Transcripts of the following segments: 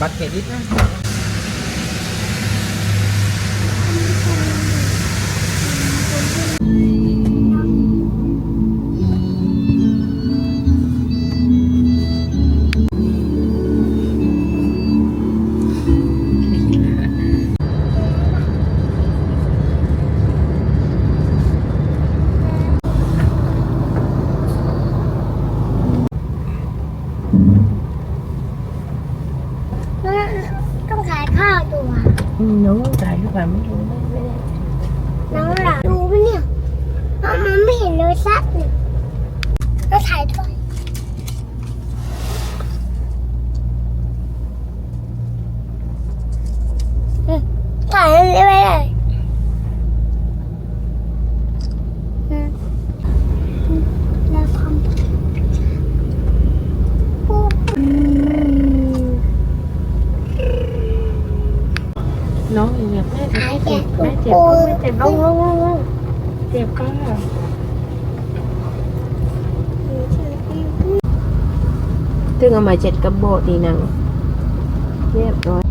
บัตรเครดิตนะ ถ่ายไม่ได้แล้วทปุ๊บน้องเหยียบแม่เจ็บแม่เจ็บแม่เจ็บลงลงบงลงเจ็บก้าตึงเอามาเจ็ดกระโบดดีนังเรียบร้อย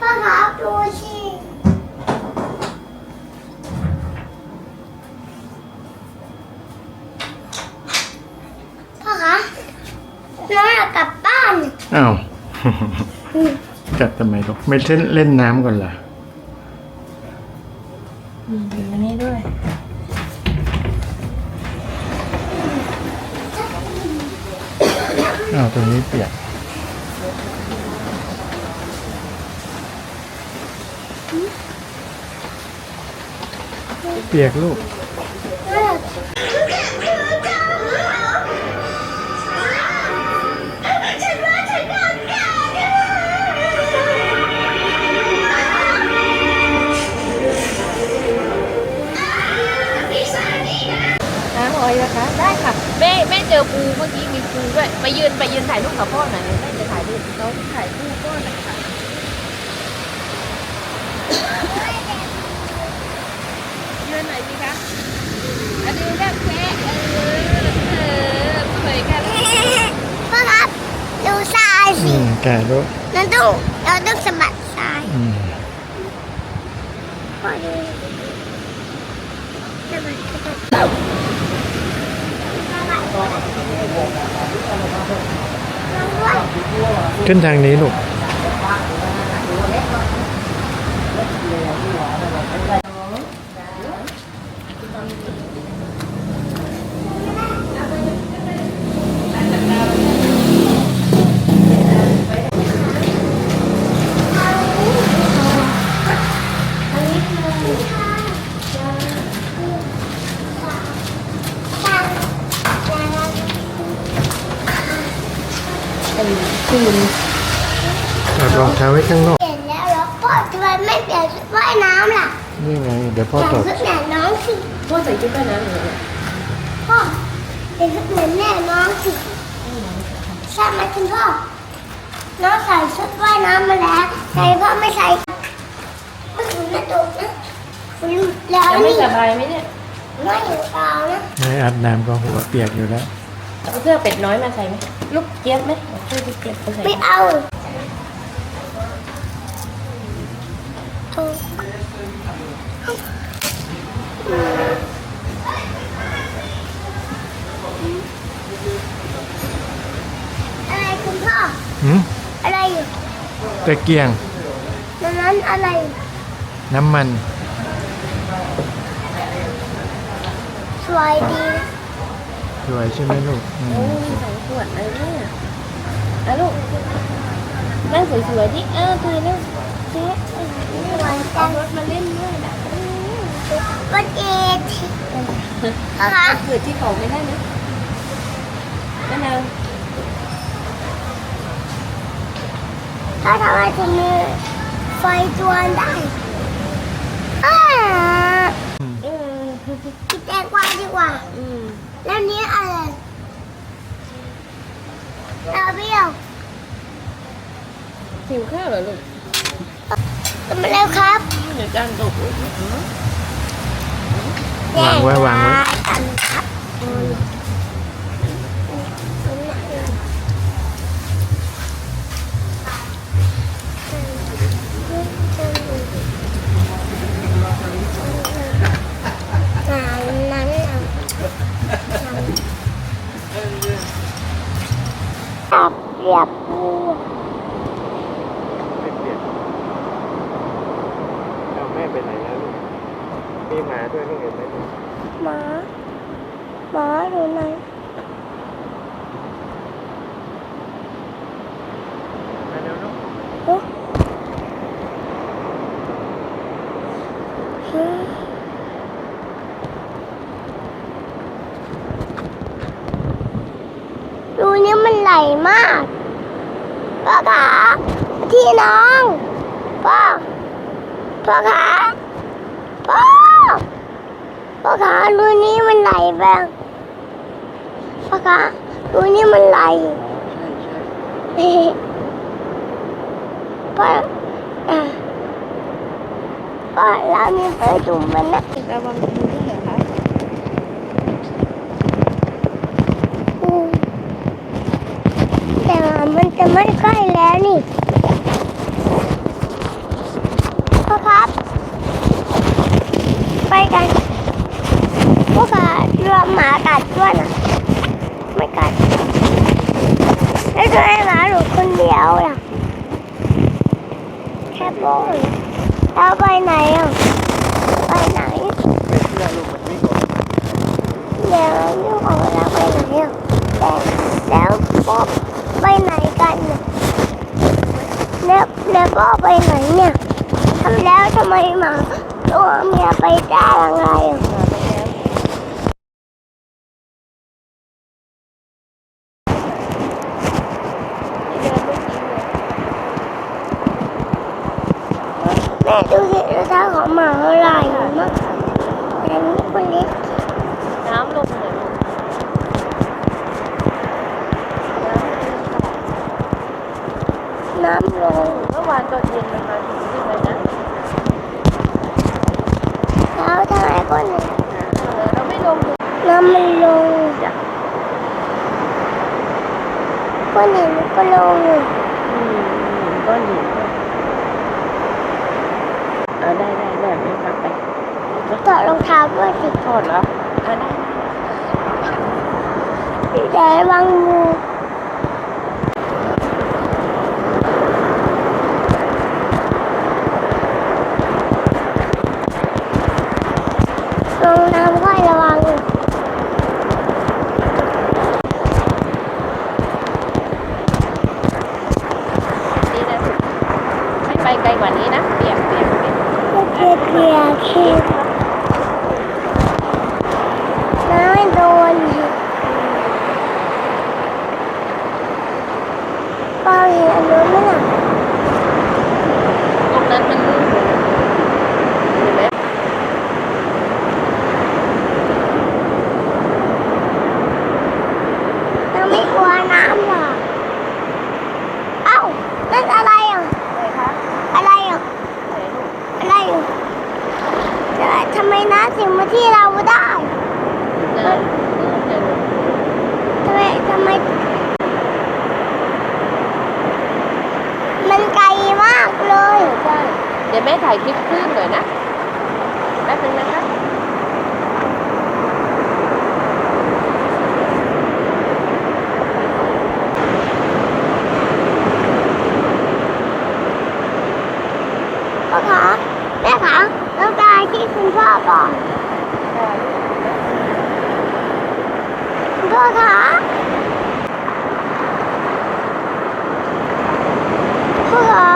พ่อครับดูสิพ่อคะน้องอยากกลับบ้าน อ้าว กัดทำไมลูกไม่เล่นเล่นน้ำก่อนล่ะ ปียกลูกน้ำอยนะคะ ได้ค่ะ แม่แม่เจอปูเมื่อกี้มีปูด้วย ไปยืนไปยืนถ่ายรูปกับพ่อหน่อยแม่จะถ่ายรูปน้องถ่ายรูปพ่อหน่อยค่ะยืนหน่อยสิคะอันนี้ แบบแค่เออเออสวยกันพ่อครับดูทรายอืสิมแก่ด้วยเราต้องเราต้องสะบัดทรายอืมพ่อดูสะบัดสะบัดสะบัดขึ้นทางนี้ลูก คืน ถอดรองเท้าไว้ข้างนอก เปลี่ยนแล้วแล้วพ่อทำไมไม่เปลี่ยนชุดว่ายน้ำล่ะ นี่ไง เดี๋ยวพ่อ เปลี่ ถ ย อน ด ชุดแหนน้องสิ พ่อใส่ชุดว่ายน้ำเหรอ พ่อเปลี่ยนชุดเหมือนแม่น้องสิใช่ไหมคุณพ่อน้องใส่ชุดว่ายน้ำมาแล้วใส่พ่อไม่ใส่ไม่ถึงกระตุกนะคุณแล้ว ยังไม่ นี่ สบายไหมเนี่ย ไม่อยู่เปล่านะ ไม่อาบน้ำก็ หัวเปียกอยู่แล้วเอาเสื้อเป็ดน้อยมาใส่ไหมลูกเจี๊ยบไหมเอาเสื้อลูกเจี๊ยบมาใส่ไม่เอาโอ้อะไรคุณพ่อ หืมอะไรอยู่ตะเกียงตรงนั้นอะไร น้ำมัน สวยดี สวยใช่ไหมลูกอืโอ้มมีสองขวดเลยเนี่ยอะลูกนั่งสวยๆดิเออคือลูกเจ๊เอารถมาเล่นด้วยนะวันเอ็ดนะเกิดที่เขาไม่ได้นะมะนาวถ้าทำไมถึงมีไฟตัวได้อ่าเออกินแตงกวาดีกว่า อืม แล้วนี้อะไรดาวเบี้ยวหิวข้าวเหรอลูกกลับมาแล้วครับเดี๋ยวจานตกลูกวางไว้วางไว้ กันครับ ตับเรียบปูไม่เปียกเอาแม่ไปไหนแล้วลูก มีหมาด้วยลูกเห็นไหมลูก หมา หมาอยู่ไหน มาเร็วลูก โอ้ฮึรูนี้มันไหลมากพ่อขาที่ น้องพ่อพ่อขาพ่อพ่อขารูนี้มันไหลแบบพ่อขารูนี้มันไหลใช่ใช่พ่ออะพ่อเรานี่ไปดูมันนะระวังมือด้วยเหรอคะอืมแต่ว่ามันจะไม่ใกล้แล้วนี่ ช่ไมหมาหนูคนเดียวอะแค่โบนแล้วไปไหนอะไปไหนไม่เชื่อลูกมันไม่บอกเดี๋ยวลูกของเราไปไหนอะแล้วป๊อบไปไหนกันเนี่ยแล้วแล้วป๊อบไปไหนเนี่ยทำแล้วทำไมหมาตัวเมียไปได้ยังไงอะ ดูสิรองเท้าของหมาอะไรมากแต่นี่คนเล็กน้ำลงเลยน้ำลงเมื่อวานตอนเย็นมันมาถึงที่เลยนะแล้วทำไมก็เนี่ยเราไม่ลงเลยน้ำมันลงจ้ะก็เห็นก็ลงอยู่ อืมก้อนหินเออได้ได้ได้ไม่พักไป ถ อดรองเพื่อสิถอดเหรอเออได้แต่ระวังงูลงน้ำค่อยระวัง นี่นะไม่ไปไกลกว่านี้นะเปียกเปียกเปียก เปียกเปียกๆคิดน้ำไม่โดนปาเห็นอันนู้นไหมล่ะ ตรงนั้นมันลื่นเห็นไหม เราไม่กลัวน้ำหรอกเอ้านั่นอะไรอะ ไหนคะ อะไรอะ ไหนลูก อะไรอะแต่ทำไมน้ำถึงมาที่เราได้ เดินเดินเดิน ทำไมทำไม มันไกลมากเลย ใช่เดี๋ยว แม่ถ่ายคลิปคลื่นหน่อยนะแป๊บนึงนะคะ พ่อคะแม่คะต้องการที่คุณพ่อก่อนคุณพ่อคะพ่อคะ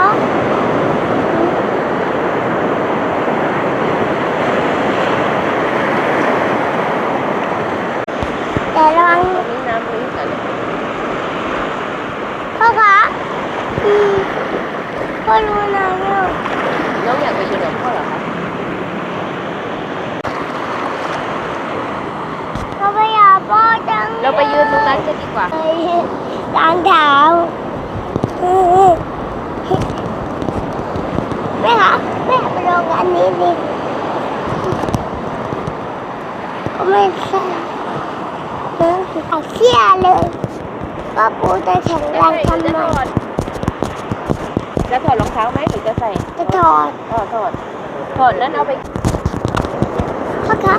แต่ระวัง ตรงนี้น้ำลึกอะลูก พ่อคะอืม พ่อรู้นะเนี่ยน้องอยากไปอยู่กับพ่อเหรอคะพ่อไปหาพ่อจังเราไปยืนตรงนั้นกันดีกว่าเลยล้างเท้าแม่คะแม่ไปลงอันนี้ดิไม่ใช่เอาเชี่ยเลยว่าปูจะแข็งแรงทำจะไมถอด จะถอดรองเท้าไหมหรือจะใส่จะถอดเออถอดถอดนั้นเอาไปพ่อคะ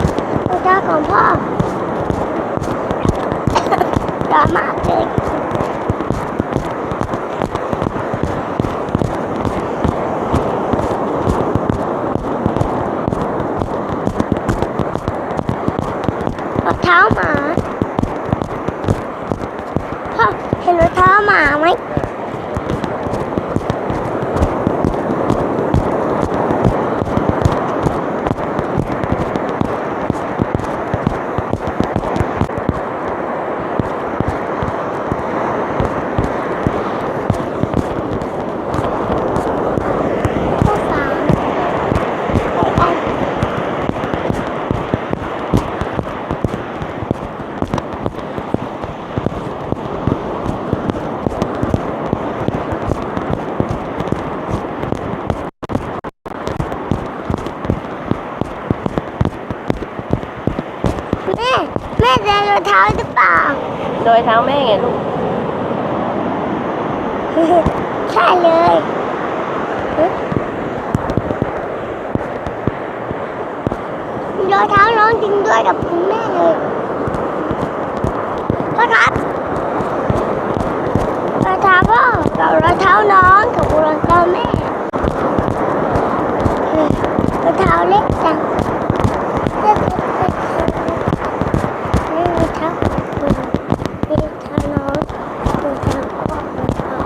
รองเท้าของพ่อร้อนมากเลยรองเท้าหมาพ่อเห็นรองเท้าหมาไหมพ่อฟ้าไปกันแม่ แม่เดินรองเท้าหรือเปล่าโดยเท้าแม่ไงลูก ใช่เลยรองเท้าน้องจริงด้วยกับคุณแม่เลยพ่อครับรองเท้าพ่อกับรองเท้าน้องกับรองเท้าแม่รองเท้าเล็กจังเล็กเล็กนี่รองเท้านี่รองเท้าน้องรองเท้าพ่อรองเท้า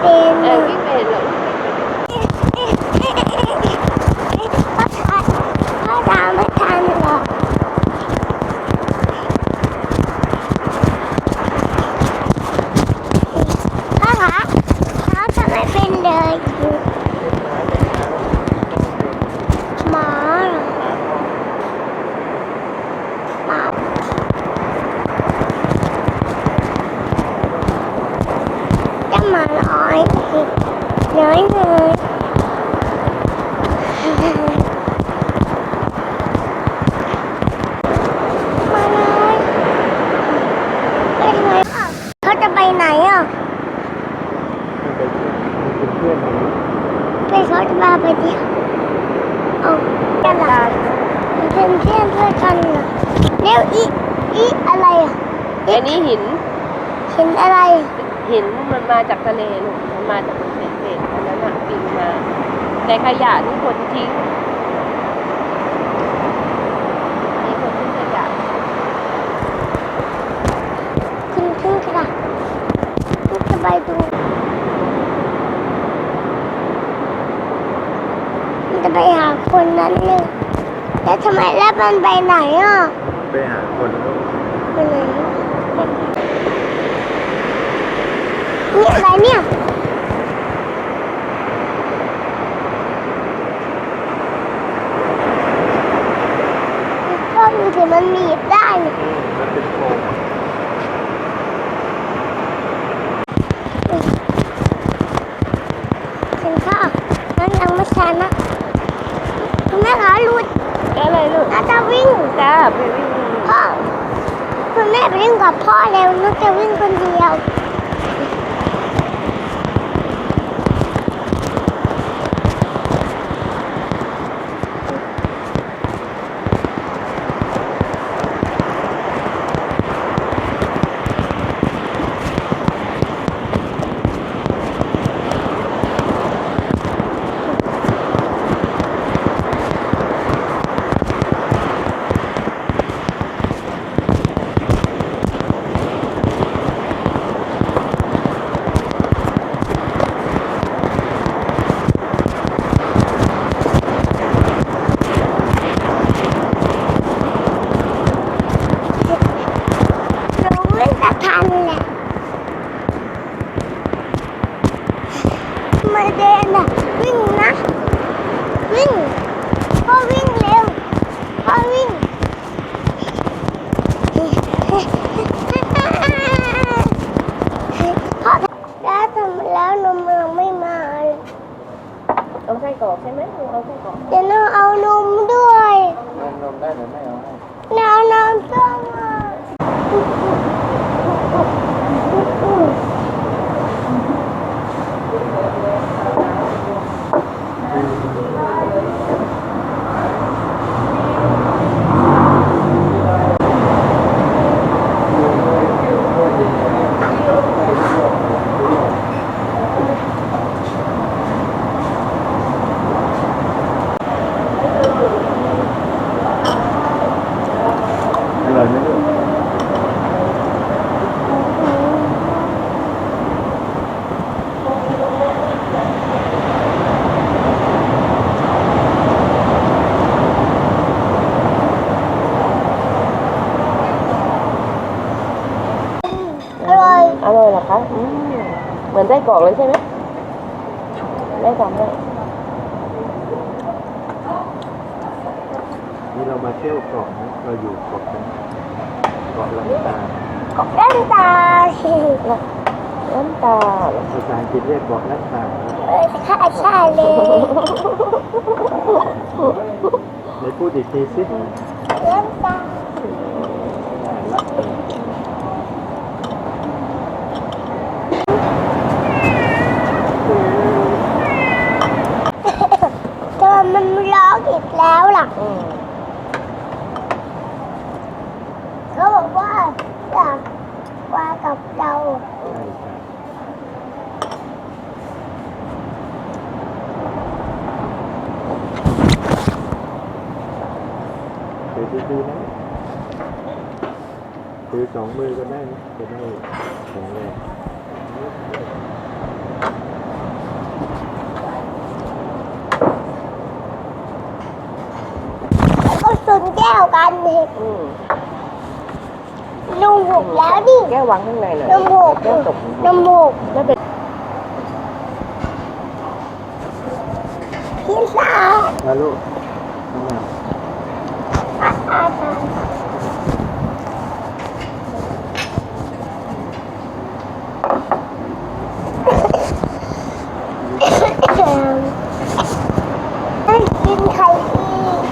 เป็น เออวิ่งไปเห็นเหรอ พ่อทันพ่อตามไม่ทันหรอกพ่อคะเขาทำไม่เป็นเลยหมอเหรอหมอจะมาน้อยน้อยเลย มาเลยไปทำไมอะเขาจะไปไหนอะ เป็นเพื่อนของ ไปเขาจะพาไปเที่ยวเอากันเหรอเป็นเพื่อนเพื่อนกันเหรอเร็วอีอีอะไรอะอันนี้หินเห็นอะไร หินมันมาจากทะเลลูกมันมาจากเศษเศษอันนั้นอะปิงมาแต่ขยะที่คนทิ้งนี่คนทิ้งขยะคุณขึ้นกระดาษคุณจะไปดูมันจะไป หาคนนั้นเลยแล้วทำไมแล้วมันไปไหนอะไปหาคนไปไหนนี่อะไรเนี่ยพ่อดูสิมันหนีบได้เนี่ยมันเป็นโครง ฉันข้าวนั่นยังไม่ชันนะคุณแม่คะรูด อะไร ลูกน่าจะวิ่งจ้าไปวิ่งพ่อคุณแม่ไปวิ่งกับพ่อเร็วนึกจะวิ่งคนเดียว กรอกเลยใช่ไหมแม่ทำให้นี่เรามาเที่ยวเกาะนะเราอยู่เกาะกันเกาะลันตาเล่นตาน้ำตาเหรอภาษาอังกฤษเรียกเกาะลันตาเออใช่ใช่เลยไหนพูดอีกทีสิเล่นตา ลัก ทำไมมันร้องอีกแล้วล่ะอืมเขาบอกว่าอยากมากับเราใช่ใช่ถือดีๆนะถือสองมือก็ได้นะจะได้แข็งแรง กันเห็ดอืมลุงหกแล้วดิแก้ววางข้างในหน่อยนมหกแก้วตกนมหกแล้วเป็นพิซซ่าแล้วลูก อาอาให้กินไข่อีก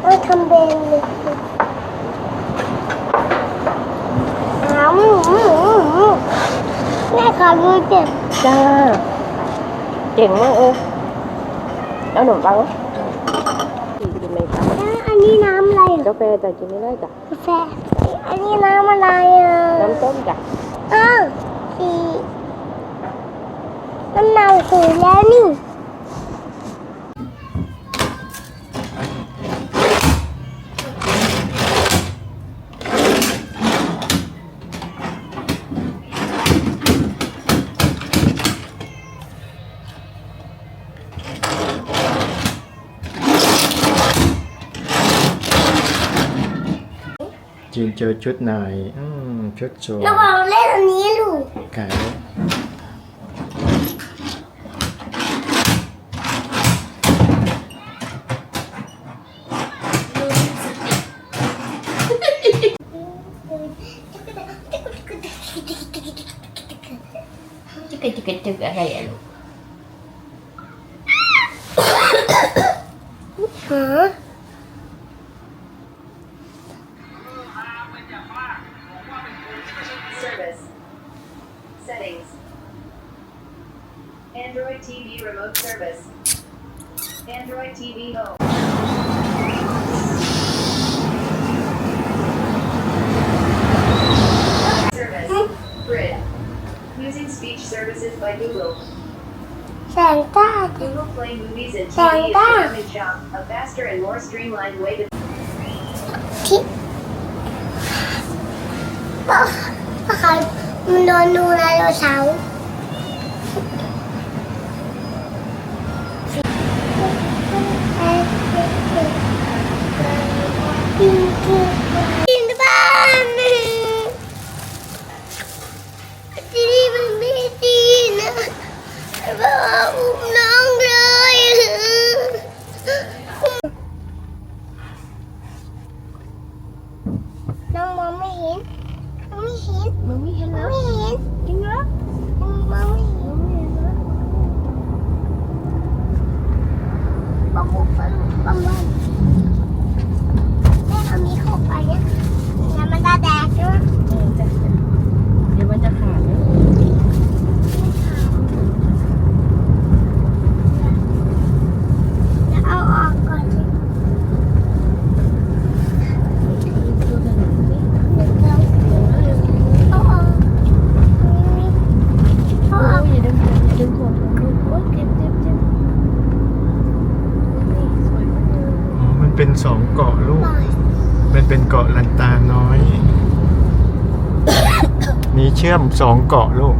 เราทำเบนเลยอ้าวแม่ขอดูเจ็บ จ้าเก่งมากเออเอาขนมปังไหมกินไหมคะ อันนี้น้ำ อะไรอะกาแฟแต่กินไม่ได้จ้ะกาแฟอันนี้น้ำอะไรอะน้ำส้มจ้ะอ้าวสีน้ำเนาสีแล้วนี่ จีนเจอชุดไหนอืมชุดสวยเราบอกเล่นอันนี้ลูกไก่จิกจิกจิกอะไรอะลูกฮะ Settings. Android TV Remote Service. Android TV Home. Service. Using speech services by Google. Santa. Google Play Movies and TV Santa. is shop, a faster and more streamlined way to... Oh. มันโดนดูไดโนเสาร์กินบ้านที่นี่มันไม่ดีนะบ้าอุ้มน้องเลย น้องมองไม่เห็นมองไม่เห็น มันไม่เห็น มอง แล้ว ไม่เห็น จริงเหรอ มองไม่เห็นปะบุกปะลุกปะมันแม่เอามีเข้าไปเนี่ยแล้วมันจะแดกใช่ไหม เออจ้ะเดี๋ยวมันจะขาดนะ จะเอาออกก่อนสิ ดูกันหน่อยสิ เดี๋ยวเราเอาออกเอา โอ้ ออก ยอย่าดึงอย่าดึงหัวผมลูกโอ้ยเจ็บเจ็บเจ็บนี่สวยมากเลย อ๋อมันเป็นสองเกาะลูก ปล่อย มันเป็นเกาะลันตาน้อย มีเชื่อมสองเกาะลูก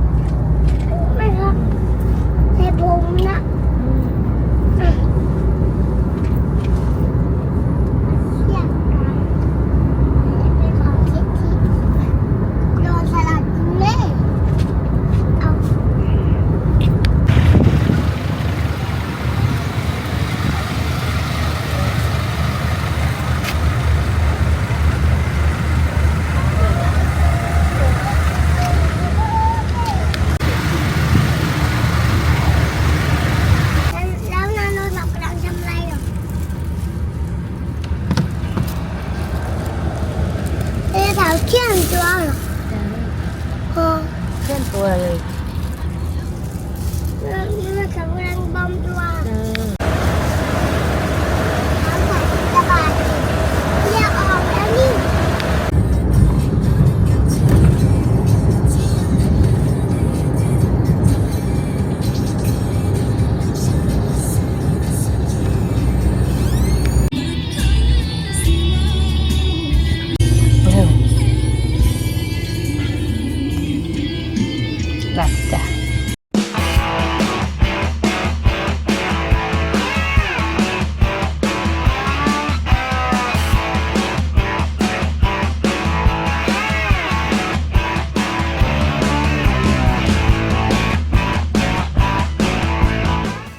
เคลื่อนตัวเลย นี่มันกำลังบอมตัว